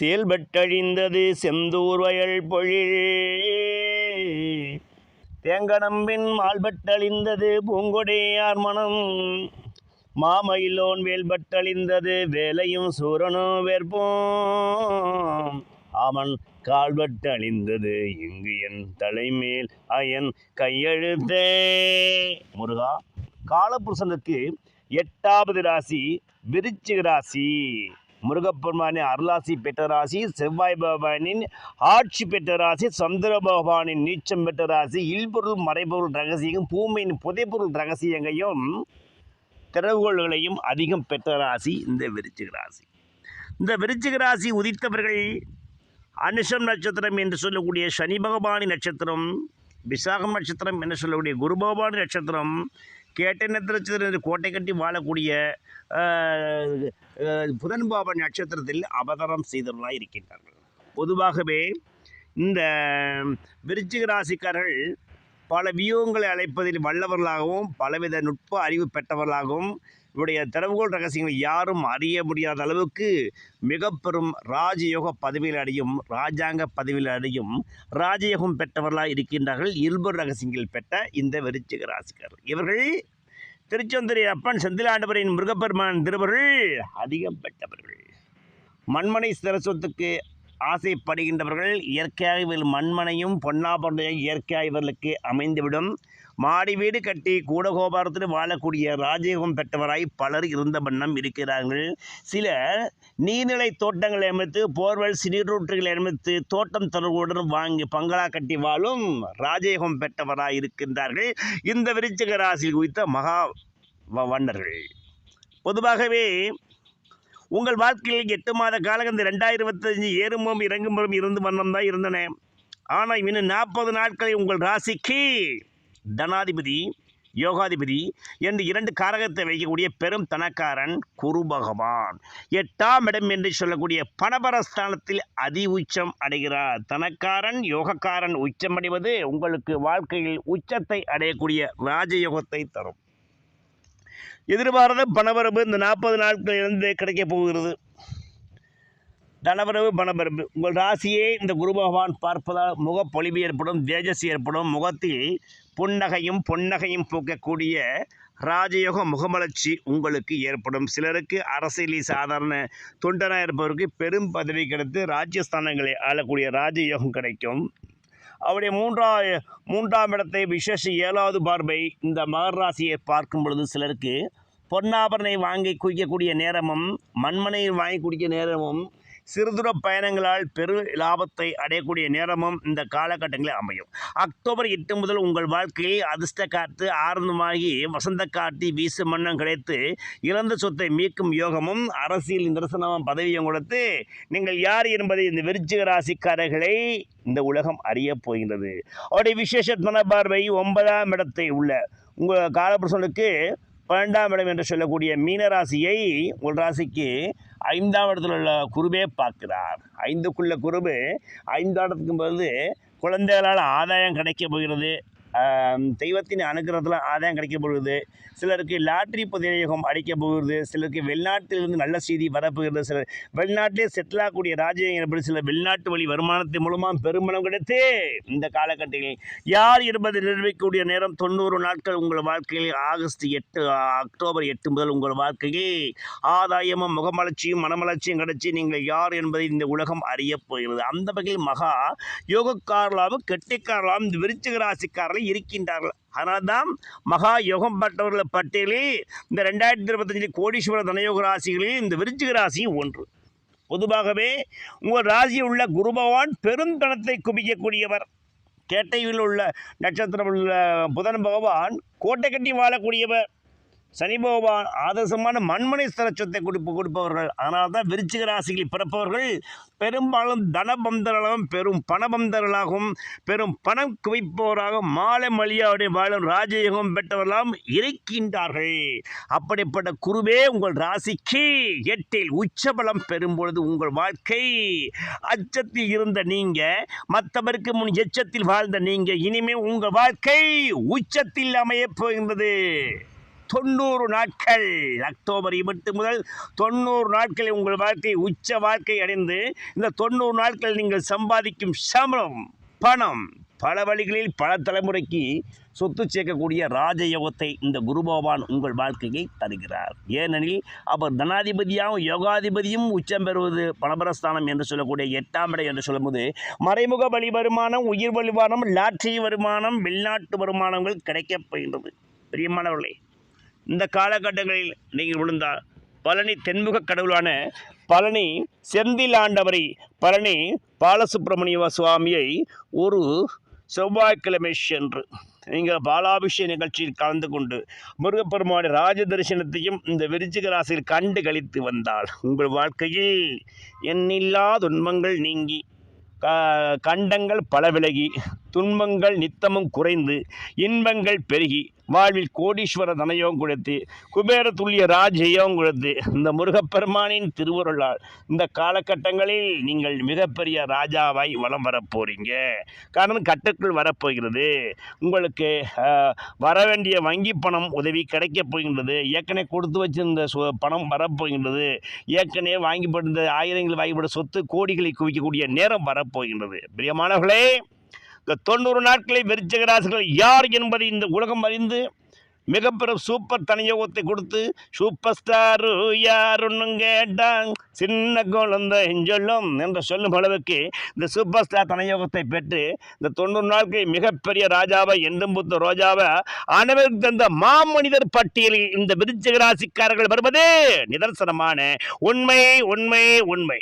செயல்பட்டழிந்தது செந்தூர் வயல் பொழில். தேங்கனம்பின் மால்பட்டழிந்தது பூங்கொடையார் மனம். மாமயிலோன் வேல்பட்டழிந்தது வேலையும் சூரனும் வேற்போம். அவன் கால்பட்டழிந்தது இங்கு என் தலைமேல் அயன் கையெழுத்தே. முருகா காலபுருஷனுக்கு எட்டாவது ராசி விருச்சிக ராசி. முருகப்பெருமானின் அருளாசி பெற்ற ராசி செவ்வாய் பகவானின் ஆட்சி பெற்ற ராசி சந்திர பகவானின் நீச்சம் பெற்ற ராசி இல்பொருள் மறைபொருள் ரகசியம் பூமியின் புதைப்பொருள் ரகசியங்களையும் திறவுகோள்களையும் அதிகம் பெற்ற ராசி இந்த விருச்சிக ராசி. இந்த விருச்சிக ராசி உதித்தவர்கள் அனுஷம் நட்சத்திரம் என்று சொல்லக்கூடிய சனி பகவானி நட்சத்திரம் விசாகம் நட்சத்திரம் என்று சொல்லக்கூடிய குரு பகவானி நட்சத்திரம் கேட்ட நட்சத்திரம் கோட்டை கட்டி வாழக்கூடிய புதன்பாபன் புதன் நட்சத்திரத்தில் அவதாரம் செய்தவர்களாக இருக்கின்றார்கள். பொதுவாகவே இந்த விருச்சிக ராசிக்காரர்கள் பல வியூகங்களை அழைப்பதில் வல்லவர்களாகவும் பலவித நுட்ப அறிவு பெற்றவர்களாகவும் இவருடைய திறவுகோல் ரகசியங்களை யாரும் அறிய முடியாத அளவுக்கு மிக பெரும் ராஜயோக பதவியில் அடையும் ராஜாங்க பதவியில் அடையும் ராஜயோகம் பெற்றவர்களாக இருக்கின்றார்கள். இல்பர் ரகசியங்கள் பெற்ற இந்த விருச்சிக ராசிக்காரர். இவர்கள் திருச்செந்தூரி அப்பன் செந்திலாண்டவரின் முருகப்பெருமான் திருவர்கள் அதிகம் பெற்றவர்கள். மண்மனை சிரசத்துக்கு ஆசைப்படுகின்றவர்கள் இயற்கையாக இவர்கள் மண்மனையும் பொன்னாபொண்டையும் இயற்கையாக இவர்களுக்கு அமைந்துவிடும். மாடி வீடு கட்டி கூடகோபாரத்தில் வாழக்கூடிய ராஜயோகம் பெற்றவராய் பலர் இருந்த வண்ணம் இருக்கிறார்கள். சில நீர்நிலை தோட்டங்களை அமைத்து போர்வெல் சிறீரூற்றுகளை அமைத்து தோட்டம் தொடர்புடன் வாங்கி பங்களா கட்டி வாழும் ராஜயோகம் பெற்றவராய் இருக்கின்றார்கள். இந்த விருச்சிக ராசி குறித்த மகா வ- வண்ணர்கள். பொதுவாகவே உங்கள் வாழ்க்கையில் எட்டு மாத காலம் இந்த ரெண்டாயிரத்தஞ்சு இருபத்தஞ்சு ஏறுமும் இறங்குமும் இருந்து வண்ணம் தான் இருந்தன. ஆனால் இன்னும் நாற்பது நாட்களில் உங்கள் ராசிக்கு தனாதிபதி யோகாதிபதி என்று இரண்டு காரகத்தை வைக்கக்கூடிய பெரும் தனக்காரன் குரு பகவான். எட்டாம் இடம் என்று சொல்லக்கூடிய பணபரஸ்தானத்தில் அதி உச்சம் அடைகிறார். தனக்காரன் யோகக்காரன் உச்சம் அடைவது உங்களுக்கு வாழ்க்கையில் உச்சத்தை அடையக்கூடிய ராஜயோகத்தை தரும். எதிர்பாராத பணவரவு இந்த நாற்பது நாட்களிலிருந்து கிடைக்கப் போகிறது. தனவரவு பணவரவு. உங்கள் ராசியே இந்த குரு பகவான் பார்ப்பதால் முகப்பொலிவு ஏற்படும் தேஜஸ் ஏற்படும். முகத்தில் புன்னகையும் பொன்னகையும் பூக்கக்கூடிய ராஜயோக முகமலர்ச்சி உங்களுக்கு ஏற்படும். சிலருக்கு அரசியலில் சாதாரண தொண்டனாக இருப்பவருக்கு பெரும் பதவி கிடைத்து ராஜ்யஸ்தானங்களை ஆளக்கூடிய ராஜயோகம் கிடைக்கும். அவருடைய மூன்றா மூன்றாம் இடத்தை விசேஷ ஏழாவது பார்வை இந்த மகர் ராசியை பார்க்கும் பொழுது சிலருக்கு பொன்னாபரணை வாங்கி குடிக்கக்கூடிய நேரமும் மண்மனையில் வாங்கி குடிக்க நேரமும் சிறுதூர பயணங்களால் பெரு லாபத்தை அடையக்கூடிய நேரமும் இந்த காலகட்டங்களில் அமையும். அக்டோபர் எட்டு முதல் உங்கள் வாழ்க்கையை அதிர்ஷ்ட காற்று ஆரம்பமாகி வசந்த காட்டி வீசு மன்னம் கிடைத்து இழந்த சொத்தை மீட்கும் யோகமும் அரசியல் நிதர்சனமும் பதவியும் கொடுத்து நீங்கள் யார் என்பதை இந்த விருச்சிக ராசிக்காரர்களை இந்த உலகம் அறியப் போகின்றது. அவருடைய விசேஷ தன பார்வை ஒன்பதாம் இடத்தை உள்ள உங்கள் காலபுருஷனுக்கு பன்னெண்டாம் இடம் என்று சொல்லக்கூடிய மீனராசியை ஒரு ராசிக்கு ஐந்தாம் இடத்துல உள்ள குருவே பார்க்கிறார். ஐந்துக்குள்ள குருவு ஐந்தாம் இடத்துக்கும் போது குழந்தைகளால் ஆதாயம் கிடைக்க போகிறது. தெய்வத்தின் அனுகிரகத்தில் ஆதாயம் கிடைக்க போகிறது. சிலருக்கு லாட்ரி புதியோகம் அடிக்க போகிறது. சிலருக்கு வெளிநாட்டிலிருந்து நல்ல செய்தி வரப்போகிறது சிலர் வெளிநாட்டிலே செட்டில் ஆகக்கூடிய ராஜ்யம் எப்படி சில வெளிநாட்டு வழி வருமானத்தின் மூலமாக பெருமளம் கிடைத்து இந்த காலகட்டத்தில் யார் என்பதை நிர்வகிக்கக்கூடிய நேரம் தொண்ணூறு நாட்கள் உங்கள் வாழ்க்கையில். ஆகஸ்ட் எட்டு அக்டோபர் எட்டு முதல் உங்கள் வாழ்க்கையில் ஆதாயமும் முகமலர்ச்சியும் மனமலர்ச்சியும் கிடைச்சி நீங்கள் யார் என்பதை இந்த உலகம் அறியப் போகிறது. அந்த வகையில் மகா யோகக்காரலாவும் கெட்டிக்காரலாவும் இந்த விருச்சிக ராசிக்காரர்கள் இருக்கின்றார்கள். அதனால்தான் மகா யோகம் பட்டவர்கள் பட்டியலில் இந்த ரெண்டாயிரத்தி இருபத்தஞ்சில் கோடீஸ்வர தனயோக ராசிகளில் இந்த விருச்சிக ராசியும் ஒன்று. பொதுவாகவே உங்கள் ராசியில் உள்ள குரு பகவான் பெருந்தனத்தை குவிக்கக்கூடியவர் கேட்டையில் உள்ள நட்சத்திரம் உள்ள புதன் பகவான் கோட்டை கட்டி வாழக்கூடியவர். சனி பகவான் ஆதர்சமான மண்மனை ஸ்தலச்சத்தை கொடுப்பு கொடுப்பவர்கள். அதனால் தான் விருச்சிக ராசியில் பிறப்பவர்கள் பெரும்பாலும் தனபந்தர்களாகவும் பெரும் பணபந்தர்களாகவும் பெரும் பணம் குவிப்பவராக மாலை மலியாவுடைய வாழும் ராஜயோகம் பெற்றவர்களாம் இருக்கின்றார்கள். அப்படிப்பட்ட குருவே உங்கள் ராசிக்கு எட்டில் உச்சபலம் பெறும் பொழுது உங்கள் வாழ்க்கை அச்சத்தில் இருந்த நீங்கள் மற்றவருக்கு முன் எச்சத்தில் வாழ்ந்த நீங்கள் இனிமே உங்கள் வாழ்க்கை உச்சத்தில் அமையப் போகின்றது. தொண்ணூறு நாட்கள். அக்டோபர் இருபத்தி முதல் தொண்ணூறு நாட்களில் உங்கள் வாழ்க்கை உச்ச வாழ்க்கை அடைந்து இந்த தொண்ணூறு நாட்கள் நீங்கள் சம்பாதிக்கும் சம்பளம் பணம் பல வழிகளில் பல தலைமுறைக்கு சொத்து சேர்க்கக்கூடிய ராஜயோகத்தை இந்த குரு பகவான் உங்கள் வாழ்க்கையை தருகிறார். ஏனெனில் அவர் தனாதிபதியாகவும் யோகாதிபதியும் உச்சம் பெறுவது பணபரஸ்தானம் என்று சொல்லக்கூடிய எட்டாம் இடம் என்று சொல்லும்போது மறைமுக வழி வருமானம் உயிர் வருமானம் லாட்ரி வருமானம் வெளிநாட்டு வருமானங்கள் கிடைக்கப் போகின்றது. பிரியமானவர்களே இந்த காலகட்டங்களில் நீங்கள் விழுந்தால் பழனி தென்முக கடவுளான பழனி செந்தில் ஆண்டவரை பழனி பாலசுப்பிரமணிய சுவாமியை ஒரு செவ்வாய்க்கிழமை சென்று நீங்கள் பாலாபிஷேக நிகழ்ச்சியில் கலந்து கொண்டு முருகப்பெருமான ராஜ தரிசனத்தையும் இந்த விருச்சிக ராசியில் கண்டு கழித்து வந்தால் உங்கள் வாழ்க்கையில் எண்ணில்லா துன்பங்கள் நீங்கி க- கண்டங்கள் பல விலகி துன்பங்கள் நித்தமும் குறைந்து இன்பங்கள் பெருகி வாழ்வில் கோடீஸ்வர தனயோகம் கொடுத்து குபேர துல்லிய ராஜயோம் கொடுத்து இந்த முருகப்பெருமானின் திருவருளால் இந்த காலகட்டங்களில் நீங்கள் மிகப்பெரிய ராஜாவாய் வலம் வரப்போறீங்க காரணம் கட்டுக்குள் வரப்போகிறது உங்களுக்கு வர வேண்டிய வங்கி பணம் உதவி கிடைக்கப் போகின்றது. ஏற்கனவே கொடுத்து வச்சிருந்த சொ- பணம் வரப்போகின்றது ஏற்கனவே வாங்கி போட்டிருந்த ஆயிரங்கள் வாங்கிப்பட்ட சொத்து கோடிகளை குவிக்கக்கூடிய நேரம் வரப்போகின்றது பிரியமானவர்களே இந்த தொண்ணூறு நாட்களை விருச்சகராசிகள் யார் என்பதை இந்த உலகம் அறிந்து மிகப்பெரும் சூப்பர் தனியோகத்தை கொடுத்து சூப்பர் ஸ்டாரு யாருன்னு கேட்டாங்க சின்ன குழந்தை சொல்லும் என்று சொல்லும் அளவுக்கு இந்த சூப்பர் ஸ்டார் தனியோகத்தை பெற்று இந்த தொண்ணூறு நாட்கள் மிகப்பெரிய ராஜாவை என்றும் புத்த ரோஜாவை அனைவருக்கு தந்த மாமனிதர் பட்டியலில் இந்த விருச்சிக ராசிக்காரர்கள் வருவது நிதர்சனமான உண்மை உண்மை உண்மை.